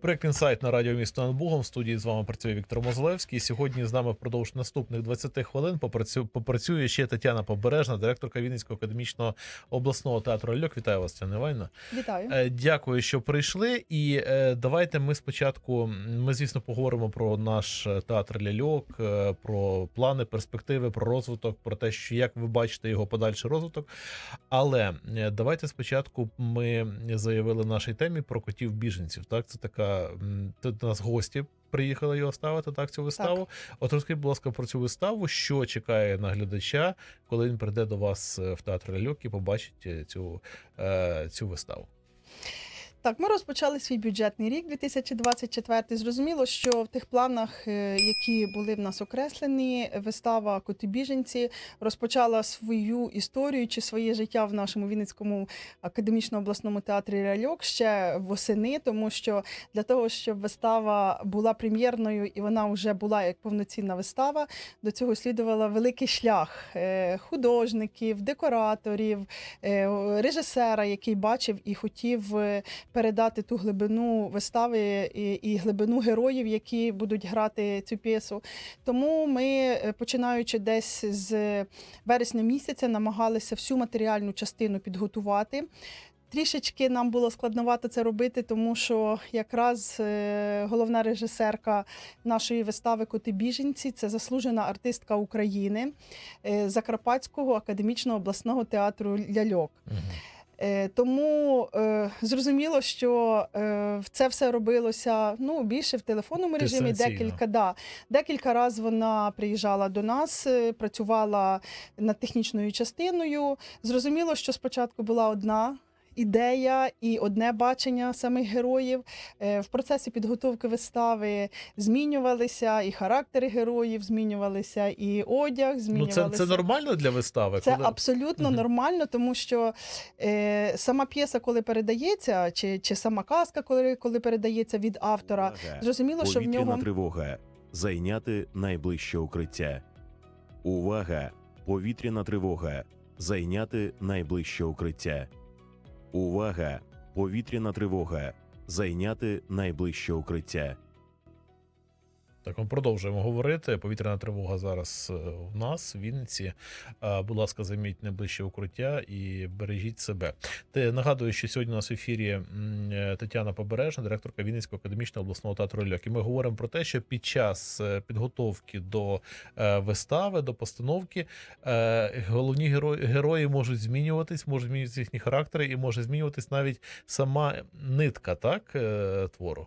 Проект інсайт на радіо місто над Бугом. В студії з вами працює Віктор Мозлевський. Сьогодні з нами впродовж наступних 20 хвилин попрацю- попрацює ще Тетяна Побережна, директорка Вінницького академічного обласного театру Льок. Вітаю вас, Тетяна Іванівна. Вітаю. Е, Дякую, що прийшли. І е, давайте ми спочатку. Ми, звісно, поговоримо про наш е, театр ляльок, про плани, перспективи, про розвиток, про те, що як ви бачите його подальший розвиток. Але давайте спочатку ми заявили нашій темі про котів біженців. Так, це така тут у нас гості. Приїхали його ставити так цю виставу. От розкажіть, будь ласка, про цю виставу, що чекає на глядача, коли він прийде до вас е, в театр ляльок і побачить е, цю, е, цю виставу. Так, ми розпочали свій бюджетний рік 2024. Зрозуміло, що в тих планах, е, які були в нас окреслені, вистава Коти біженці розпочала свою історію чи своє життя в нашому Вінницькому академічно-обласному театрі Ральок ще восени, тому що для того, щоб вистава була прем'єрною і вона вже була як повноцінна вистава, до цього слідувала великий шлях е, художників, декораторів, е, режисера, який бачив і хотів. Передати ту глибину вистави і, і глибину героїв, які будуть грати цю п'єсу. Тому ми, е, починаючи десь з вересня місяця, намагалися всю матеріальну частину підготувати. Трішечки нам було складновато це робити, тому що якраз е, головна режисерка нашої вистави Коти біженці це заслужена артистка України е, Закарпатського академічного обласного театру ляльок. Е, Тому е, зрозуміло, що е, це все робилося ну більше в телефонному режимі. Декілька да декілька разів вона приїжджала до нас, е, працювала над технічною частиною. Зрозуміло, що спочатку була одна. Ідея і одне бачення самих героїв Е, в процесі підготовки вистави змінювалися і характери героїв, змінювалися і одяг. Ну, це, це нормально для вистави? це коли... абсолютно Мгм. нормально, тому що е, сама п'єса, коли передається, чи, чи сама казка, коли, коли передається від автора, Увага! зрозуміло, що в нього тривога. Зайняти найближче укриття. Увага! Повітряна тривога. Зайняти найближче укриття. Увага! Повітряна тривога. Зайняти найближче укриття. Так, ми продовжуємо говорити. Повітряна тривога зараз е, в нас, в Вінниці. Будь ласка, займіть найближче укриття і бережіть себе. Те нагадую, що сьогодні у нас в ефірі е, Тетяна Побережна, директорка Вінницького академічного обласного театру Льок. І ми говоримо про те, що під час е, підготовки до вистави, до постановки, головні герої, герої можуть змінюватись, можуть змінюватися їхні характери, і може змінюватись навіть сама нитка, так, твору.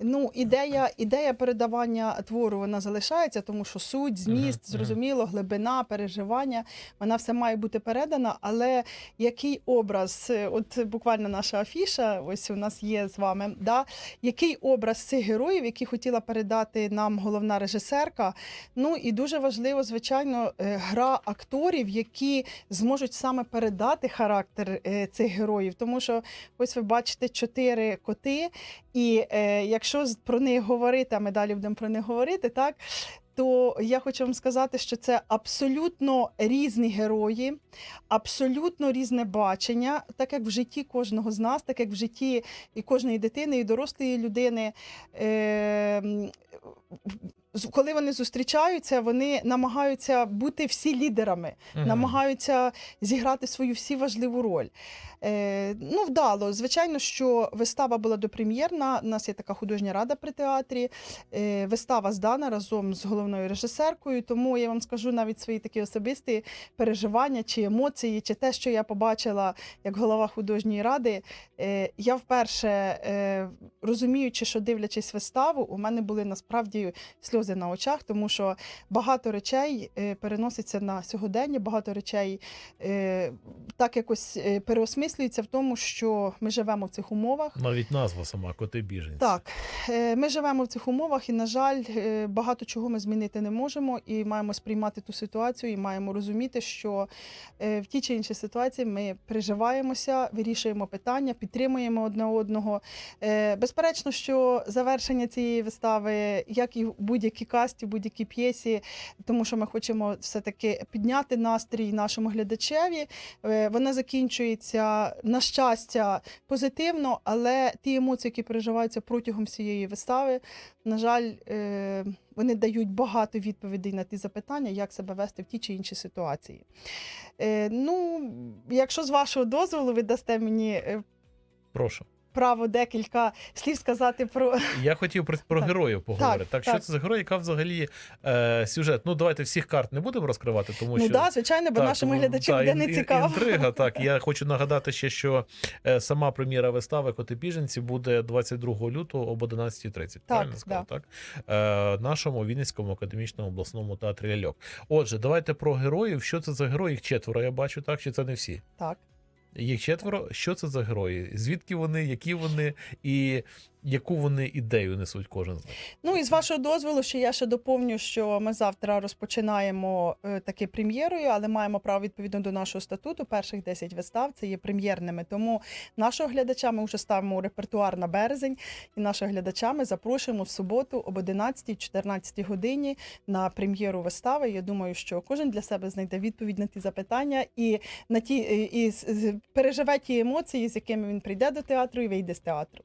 Ну ідея, ідея передавання твору вона залишається, тому що суть, зміст, зрозуміло, глибина, переживання, вона все має бути передана. Але який образ, е, от буквально наша афіша, ось у нас є з вами, да, який образ цих героїв, які хотіла передати нам головна режисерка. Ну і дуже важливо, звичайно, е, гра акторів, які зможуть саме передати характер е, цих героїв. Тому що ось ви бачите чотири коти, і е, якщо про них говорити, а ми далі будемо про них говорити, так. То я хочу вам сказати, що це абсолютно різні герої, абсолютно різне бачення, так як в житті кожного з нас, так як в житті і кожної дитини, і дорослої людини. Е, коли вони зустрічаються, вони намагаються бути всі лідерами, Мгм. намагаються зіграти свою всі важливу роль. Е, ну, вдало. Звичайно, що вистава була допрем'єрна. У нас є така художня рада при театрі. Е, вистава здана разом з головною режисеркою. Тому я вам скажу навіть свої такі особисті переживання чи емоції, чи те, що я побачила як голова художньої ради. Е, я вперше е, розуміючи, що дивлячись виставу, у мене були насправді сльози на очах, тому що багато речей е, переноситься на сьогодення, багато речей е, так якось е, переосмислюється в тому, що ми живемо в цих умовах. Навіть назва сама коти біженці. Так, ми живемо в цих умовах, і, на жаль, багато чого ми змінити не можемо, і маємо сприймати ту ситуацію, і маємо розуміти, що в тій чи іншій ситуації ми переживаємося, вирішуємо питання, підтримуємо одне одного. Безперечно, що завершення цієї вистави як і в будь-якій касті, будь-якій п'єсі, тому що ми хочемо все-таки підняти настрій нашому глядачеві. Е, Вона закінчується на щастя позитивно, але ті емоції, які переживаються протягом всієї вистави, на жаль, е, вони дають багато відповідей на ті запитання, як себе вести в ті чи інші ситуації. Е, Ну, якщо з вашого дозволу ви дасте мені Прошу. Право декілька слів сказати про Я хотів про, про Так. героїв поговорити. Так, Так, що так. це за герой, яка взагалі е, сюжет? Ну, давайте всіх карт не будемо розкривати, тому ну що. да, звичайно, бо Так, глядачу та, буде не цікаво. Інтрига, так. Я хочу нагадати ще, що е, сама прем'єра вистави Коти біженці буде 22 лютого об 11.30. правильно сказав? Так. Е, нашому Вінницькому академічному обласному театрі Ляльок. Отже, давайте про героїв. Що це за герої? Їх четверо, я бачу, так? Чи це не всі? Так. Їх четверо. Що це за герої? Звідки вони, які вони і яку вони ідею несуть кожен з них? Ну і з вашого дозволу, що я ще доповню, що ми завтра розпочинаємо е, таки прем'єрою, але маємо право відповідно до нашого статуту. Перших 10 вистав це є прем'єрними. Тому нашого глядача ми вже ставимо репертуар на березень, і нашого глядача ми запрошуємо в суботу об 11-14 годині на прем'єру вистави. Я думаю, що кожен для себе знайде відповідь на ті запитання і на ті і, і переживе ті емоції, з якими він прийде до театру і вийде з театру.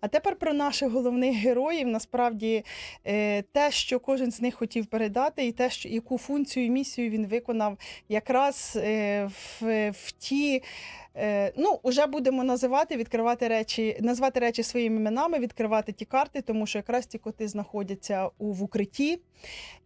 А тепер про наших головних героїв. Насправді е, те, що кожен з них хотів передати, і те, що яку функцію і місію він виконав, якраз е, в, в ті. Е, Ну, вже будемо називати, відкривати речі, назвати речі своїми іменами, відкривати ті карти, тому що якраз ті коти знаходяться у в укритті.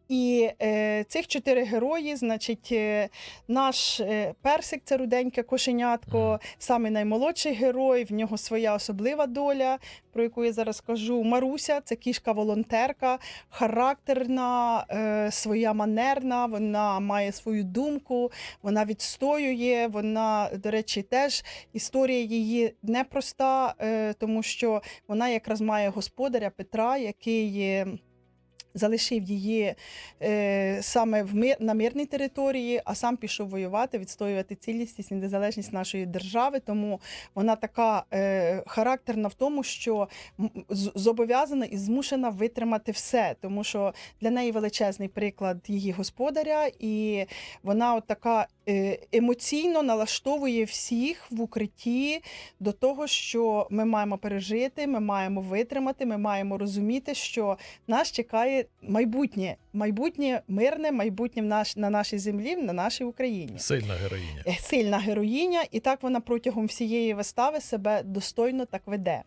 І е, цих чотири герої, значить, е, наш е, персик це руденьке кошенятко, самий наймолодший герой, в нього своя особлива доля, про яку я зараз кажу. Маруся це кішка-волонтерка, характерна, е, своя манерна, вона має свою думку, вона відстоює. Вона, до речі, теж історія її непроста, е, тому що вона якраз має господаря Петра, який. Залишив її е, саме в мир, на мирній території, а сам пішов воювати, відстоювати цілісність і незалежність нашої держави. Тому вона така е, характерна в тому, що зобов'язана і змушена витримати все, тому що для неї величезний приклад її господаря, і вона от така е, емоційно налаштовує всіх в укритті до того, що ми маємо пережити, ми маємо витримати, ми маємо розуміти, що нас чекає майбутнє, майбутнє мирне, майбутнє в наш, на нашій землі, на нашій Україні. Сильна героїня. Е, Сильна героїня, і так вона протягом всієї вистави себе достойно так веде.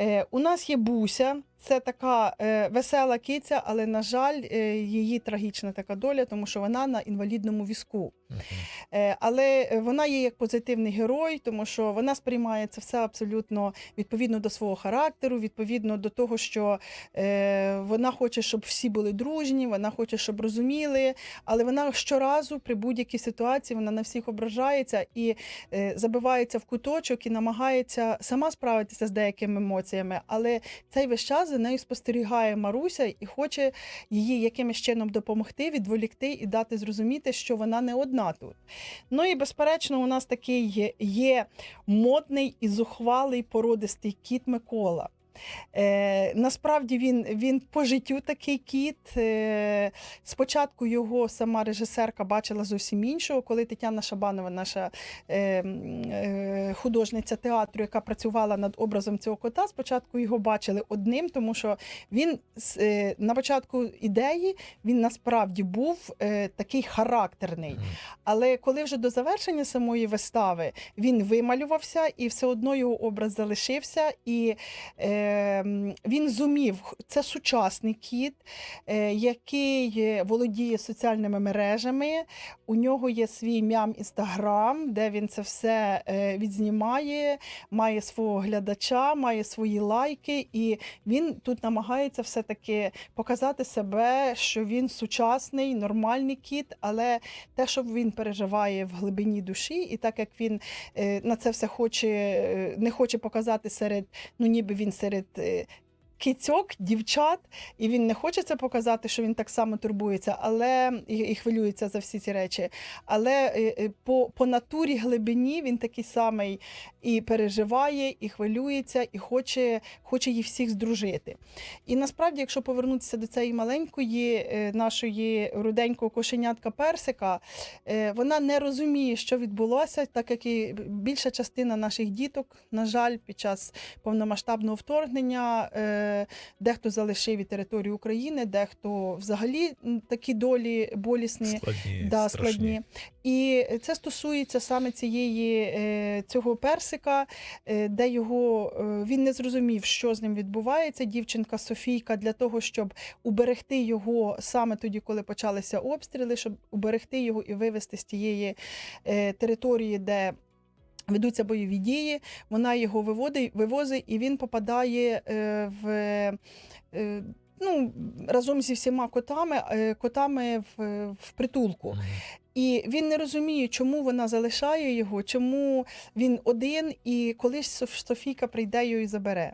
Е, у нас є Буся, це така е, весела киця, але, на жаль, е, її трагічна така доля, тому що вона на інвалідному візку. Е, Але е, вона є як позитивний герой, тому що вона сприймає це все абсолютно відповідно до свого характеру, відповідно до того, що е, вона хоче, щоб всі були дружні, вона хоче, щоб розуміли. Але вона щоразу при будь-якій ситуації вона на всіх ображається і е, забивається в куточок і намагається сама справитися з деякими емоціями. Але цей весь час за нею спостерігає Маруся і хоче її якимось чином допомогти, відволікти і дати зрозуміти, що вона не одна тут. Ну і безперечно, у нас такий є модний і зухвалий породистий кіт Микола. Е, насправді він, він по життю такий кіт. Е, спочатку його сама режисерка бачила зовсім іншого, коли Тетяна Шабанова, наша е, е, художниця театру, яка працювала над образом цього кота, спочатку його бачили одним, тому що він е, на початку ідеї він насправді був е, такий характерний. Але коли вже до завершення самої вистави він вималювався, і все одно його образ залишився, і е, він зумів. Це сучасний кіт, е, який володіє соціальними мережами. У нього є свій мям інстаграм, де він це все е, відзнімає, має свого глядача, має свої лайки, і він тут намагається все-таки показати себе, що він сучасний, нормальний кіт, але те, що він переживає в глибині душі, і так як він е, на це все хоче, не хоче показати серед, ну ніби він серед. Е, кицьок дівчат, і він не хоче це показати, що він так само турбується, але і, і хвилюється за всі ці речі. Але е, е, по, по натурі глибині він такий самий і переживає, і хвилюється, і хоче, хоче їх всіх здружити. І насправді, якщо повернутися до цієї маленької е, нашої руденького кошенятка персика, вона не розуміє, що відбулося, так як і більша частина наших діток, на жаль, під час повномасштабного вторгнення дехто залишив і територію України, дехто взагалі такі долі болісні. Складні, Да, страшні. складні. І це стосується саме цієї е, цього персика, е, де його е, він не зрозумів, що з ним відбувається. Дівчинка Софійка для того, щоб уберегти його саме тоді, коли почалися обстріли, щоб уберегти його і вивести з тієї території, де. Ведуться бойові дії, вона його виводить, вивозить, і він попадає е, в е, ну, разом зі всіма котами, е, котами в, в притулку. І він не розуміє, чому вона залишає його, чому він один, і колись Софійка прийде його і забере.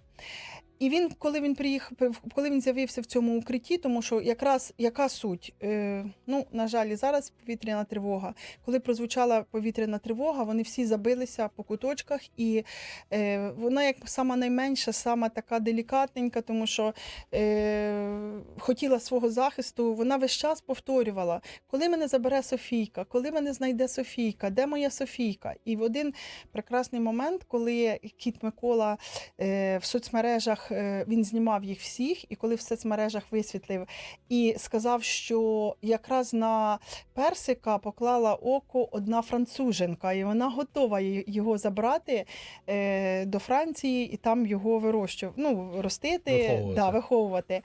І він, коли він приїхав, коли він з'явився в цьому укритті, тому що якраз яка суть? Е, ну, на жаль, зараз повітряна тривога. Коли прозвучала повітряна тривога, вони всі забилися по куточках, і е, вона як сама найменша, сама така делікатненька, тому що е, хотіла свого захисту. Вона весь час повторювала: коли мене забере Софійка, коли мене знайде Софійка, де моя Софійка? І в один прекрасний момент, коли кіт Микола е, в соцмережах е, він знімав їх всіх, і коли в соцмережах висвітлив і сказав, що якраз на персика поклала око одна француженка, і вона готова його забрати е, до Франції і там його вирощувати, ну, ростити, Виховувати. Да, виховувати.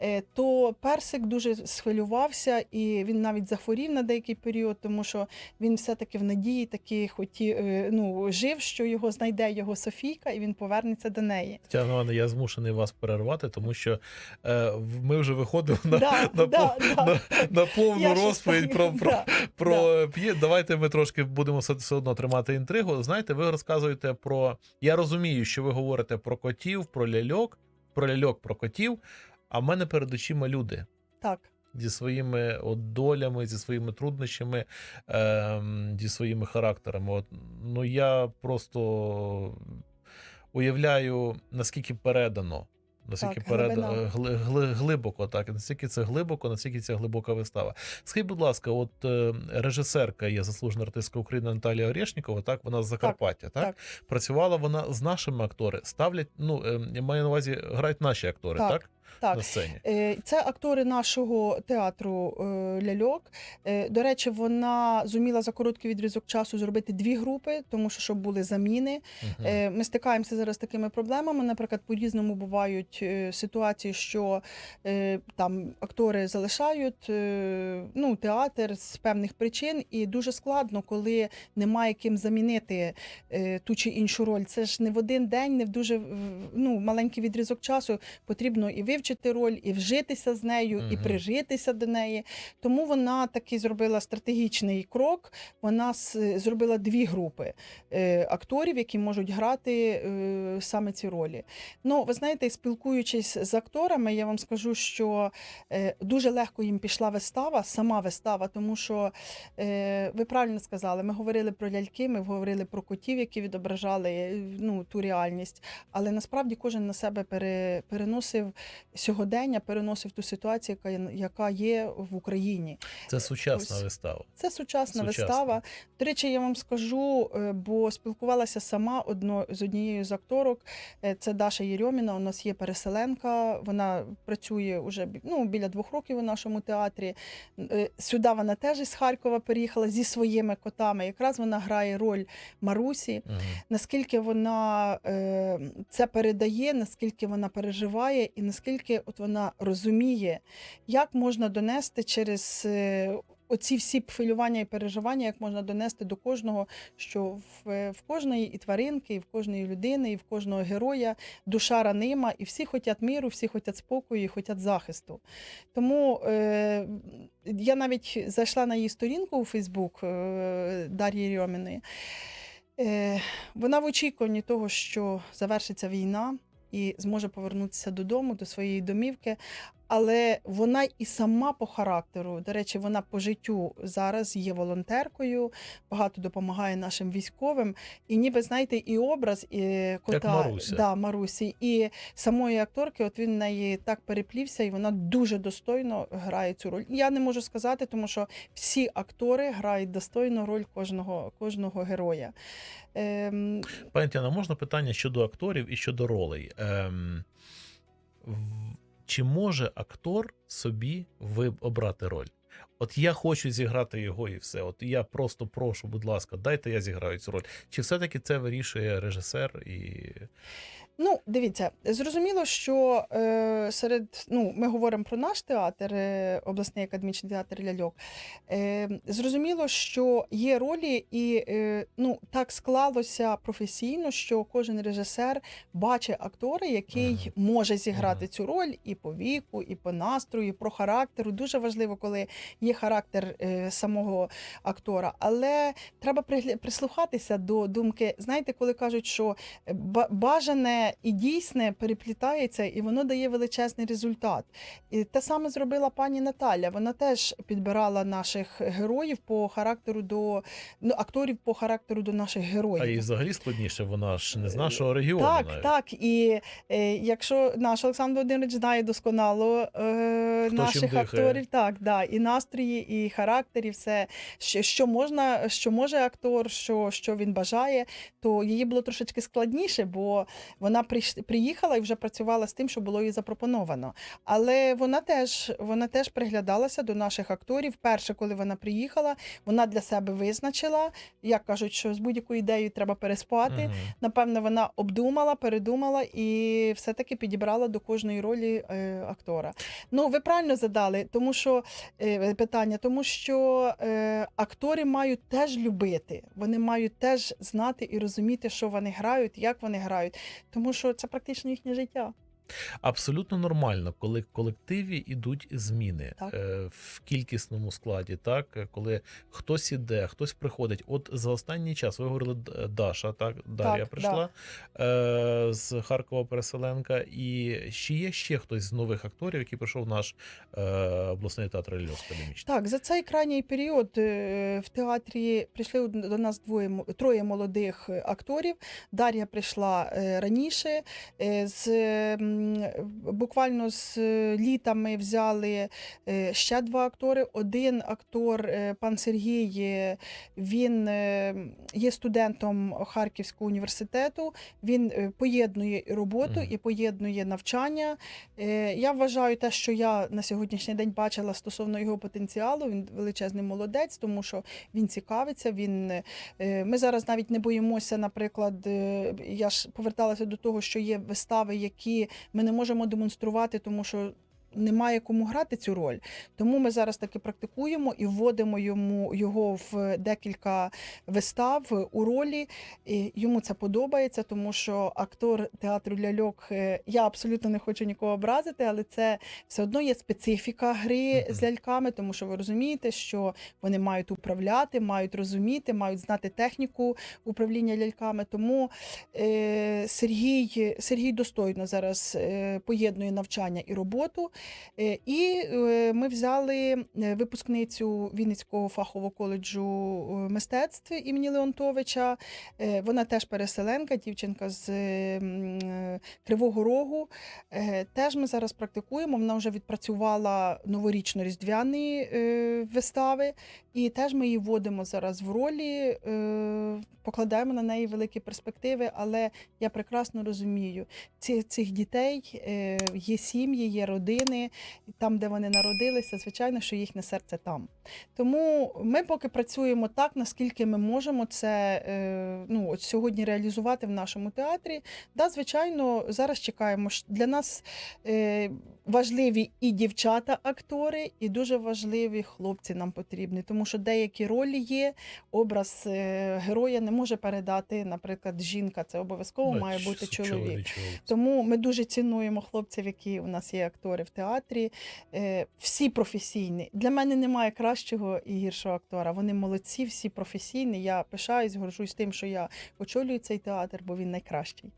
Е, то персик дуже схвилювався, і він навіть захворів на деякий період, тому що він все-таки в надії таки хотів, ну, жив, що його знайде його Софійка, і він повернеться до неї. Тетяна я змушений вас перервати, тому що е, ми вже виходимо на, Да, на, да, пов- да. на, на повну Я розповідь про, про, да, про п'є. Давайте ми трошки будемо все, все одно тримати інтригу. Знаєте, ви розказуєте про. Я розумію, що ви говорите про котів, про ляльок, про ляльок, про котів. А в мене перед очима люди Так. зі своїми от долями, зі своїми труднощами, ем, зі своїми характерами. От, ну я просто уявляю, наскільки передано. Наскільки Так, передано глибина. гли, гли, глибоко, так наскільки це глибоко, наскільки це глибока вистава. Скажіть, будь ласка, от е, режисерка є заслужена артистка України Наталія Орешнікова, так вона з Закарпаття, так, так. працювала вона з нашими актори. Ставлять, ну е, я маю на увазі, грають наші актори, так, Так, так. на сцені. Е, Це актори нашого театру е, ляльок. Е, До речі, вона зуміла за короткий відрізок часу зробити дві групи, тому що щоб були заміни. Е, Ми стикаємося зараз з такими проблемами. Наприклад, по-різному бувають е, ситуації, що там актори залишають ну, театр з певних причин, і дуже складно, коли немає ким замінити ту чи іншу роль. Це ж не в один день, не в дуже ну, маленький відрізок часу. Потрібно і вивчити роль, і вжитися з нею, і прижитися до неї. Тому вона таки зробила стратегічний крок. Вона с- зробила дві групи е, акторів, які можуть грати е, саме ці ролі. Ну, ви знаєте, спілкуючись з акторами, я вам скажу, що е, дуже легко їм пішла вистава, сама вистава, тому що е, ви правильно сказали, ми говорили про ляльки, ми говорили про котів, які відображали е, ну, ту реальність. Але насправді кожен на себе пере, переносив сьогодення, переносив ту ситуацію, яка, є- яка є в Україні. Це сучасна ось. вистава. Це сучасна, Сучасна. вистава. До речі, я вам скажу, е, бо спілкувалася сама одно з однією з акторок. Е, Це Даша Єрьоміна. У нас є переселенка. Вона працює уже ну, біля двох років у нашому театрі. Е, Сюди вона теж із Харкова переїхала зі своїми котами. Якраз вона грає роль Марусі. Мгм. Наскільки вона це передає, наскільки вона переживає, і наскільки от вона розуміє, як можна донести через е, оці всі хвилювання і переживання, як можна донести до кожного, що в, в кожної і тваринки, і в кожної людини, і в кожного героя душа ранима, і всі хочуть миру, всі хочуть спокою, і хочуть захисту. Тому е, я навіть зайшла на її сторінку у Фейсбук е, Дар'ї Рьоміної. Е, вона в очікуванні того, що завершиться війна, і зможе повернутися додому, до своєї домівки. Але вона і сама по характеру, до речі, вона по життю зараз є волонтеркою, багато допомагає нашим військовим. І ніби знаєте, і образ і кота Маруся. Да, Марусі, і самої акторки, от він неї так переплівся, і вона дуже достойно грає цю роль. Я не можу сказати, тому що всі актори грають достойно роль кожного, кожного героя. Ем, Пані Тяна, можна питання щодо акторів і щодо ролей? Ем, чи може актор собі обрати роль? От я хочу зіграти його і все. От я просто прошу, будь ласка, дайте я зіграю цю роль. Чи все-таки це вирішує режисер і Ну, дивіться, зрозуміло, що е, серед ну, ми говоримо про наш театр, е, обласний академічний театр ляльок. Е, зрозуміло, що є ролі, і е, ну, так склалося професійно, що кожен режисер бачить актора, який Ага. може зіграти Ага. цю роль і по віку, і по настрою, і про характеру. Дуже важливо, коли є характер е, самого актора. Але треба прислухатися до думки. Знаєте, коли кажуть, що ба- і дійсне переплітається, і воно дає величезний результат. І те саме зробила пані Наталя. Вона теж підбирала наших героїв по характеру до ну, акторів по характеру до наших героїв. а їй взагалі складніше? Вона ж не з нашого регіону. Так, навіть. так. І е, якщо наш Олександр Володимирович знає досконало е, наших акторів, так, да, і настрої, і характер, і все, що, що можна, що може актор, що, що він бажає, то її було трошечки складніше, бо вона прийш- приїхала і вже працювала з тим, що було їй запропоновано. Але вона теж, вона теж приглядалася до наших акторів. Перше, коли вона приїхала, вона для себе визначила, як кажуть, що з будь-якою ідеєю треба переспати. Мгм. Напевно, вона обдумала, передумала і все-таки підібрала до кожної ролі е, актора. Ну, ви правильно задали, тому що е, питання, тому що е, актори мають теж любити, вони мають теж знати і розуміти, що вони грають, як вони грають, тому що це практично їхнє життя. Абсолютно нормально, коли в колективі ідуть зміни Так. е, в кількісному складі, так е, коли хтось іде, хтось приходить. От за останній час ви говорили Даша, так Дар'я Так, прийшла е, з Харкова переселенка, і ще є ще хтось з нових акторів, який прийшов в наш обласний театр академічний. Так, за цей крайній період в театрі прийшли до нас двоє троє молодих акторів. Дар'я прийшла раніше. З буквально з е, літа ми взяли е, ще два актори. Один актор, е, пан Сергій, він є студентом Харківського університету. Він поєднує роботу і поєднує навчання. Я вважаю те, що я на сьогоднішній день бачила стосовно його потенціалу. Він величезний молодець, тому що він цікавиться. Він ми зараз навіть не боїмося. Наприклад, я ж поверталася до того, що є вистави, які ми не можемо демонструвати, тому що. Немає кому грати цю роль, тому ми зараз таки практикуємо і вводимо йому його в декілька вистав у ролі. І йому це подобається, тому що актор театру ляльок е, я абсолютно не хочу нікого образити, але це все одно є специфіка гри з ляльками, тому що ви розумієте, що вони мають управляти, мають розуміти, мають знати техніку управління ляльками. Тому е, Сергій, Сергій достойно зараз е, поєднує навчання і роботу. Е, і е, ми взяли е, випускницю Вінницького фахового коледжу мистецтв імені Леонтовича. Вона теж переселенка, дівчинка з Кривого Рогу. Теж ми зараз практикуємо. Вона вже відпрацювала новорічно-різдвяні вистави, і теж ми її вводимо зараз в ролі, покладаємо на неї великі перспективи. Але я прекрасно розумію, цих дітей є сім'ї, є родини, і там, де вони народилися, звичайно, що їхнє серце там. Тому ми поки працюємо так, наскільки ми можемо це е, ну, от сьогодні реалізувати в нашому театрі. Да, звичайно, зараз чекаємо. Щ- Для нас е, важливі і дівчата-актори, і дуже важливі хлопці нам потрібні, тому що деякі ролі є. Образ е, героя не може передати, наприклад, жінка. Це обов'язково Ну, має бути чоловік. Тому ми дуже цінуємо хлопців, які у нас є актори в театрі. Е, Всі професійні. Для мене немає кращого і гіршого актора. Вони молодці, всі професійні. Я пишаюсь, горжусь тим, що я очолюю цей театр, бо він найкращий.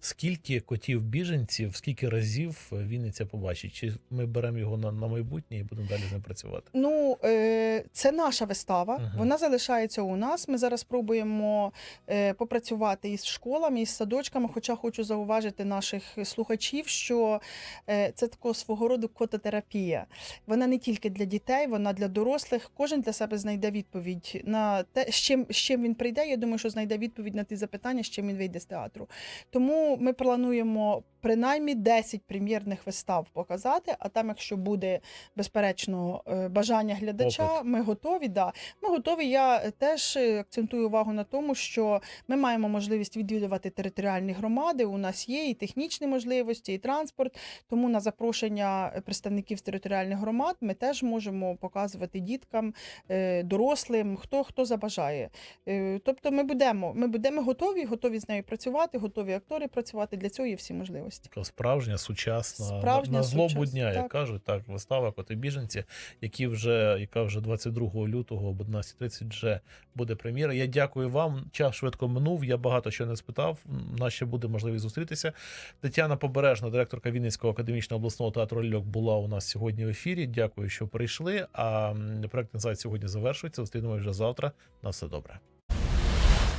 Скільки котів біженців, скільки разів Вінниця побачить? Чи ми беремо його на, на майбутнє і будемо далі з ним працювати? Ну, е, це наша вистава. Мгм. Вона залишається у нас. Ми зараз пробуємо е, попрацювати із школами, із садочками. Хоча хочу зауважити наших слухачів, що е, це такого свого роду кототерапія. Вона не тільки для дітей, вона для дорослих. Кожен для себе знайде відповідь на те, з чим, з чим він прийде. Я думаю, що знайде відповідь на ті запитання, з чим він вийде з театру. Тому ми плануємо принаймні 10 прем'єрних вистав показати. А там, якщо буде безперечно е, бажання глядача, Попит. ми готові. Да. Ми готові. Я теж е, акцентую увагу на тому, що ми маємо можливість відвідувати територіальні громади. У нас є і технічні можливості, і транспорт. Тому на запрошення представників територіальних громад ми теж можемо показувати діткам, е, дорослим, хто хто забажає. Тобто, ми будемо, ми будемо готові, готові з нею працювати, готові актори працювати. Для цього є всі можливості. Така справжня, сучасна, Справжня, на, злобу сучасна, дня, як кажуть, так, вистава коти біженці, які вже, яка вже 22 лютого об 11.30 вже буде прем'єра. Я дякую вам. Час швидко минув. Я багато що не спитав. У нас ще буде можливість зустрітися. Тетяна Побережна, директорка Вінницького академічного обласного театру Льок, була у нас сьогодні в ефірі. Дякую, що прийшли. А проект інсайт сьогодні завершується. Зустрінемось вже завтра. На все добре.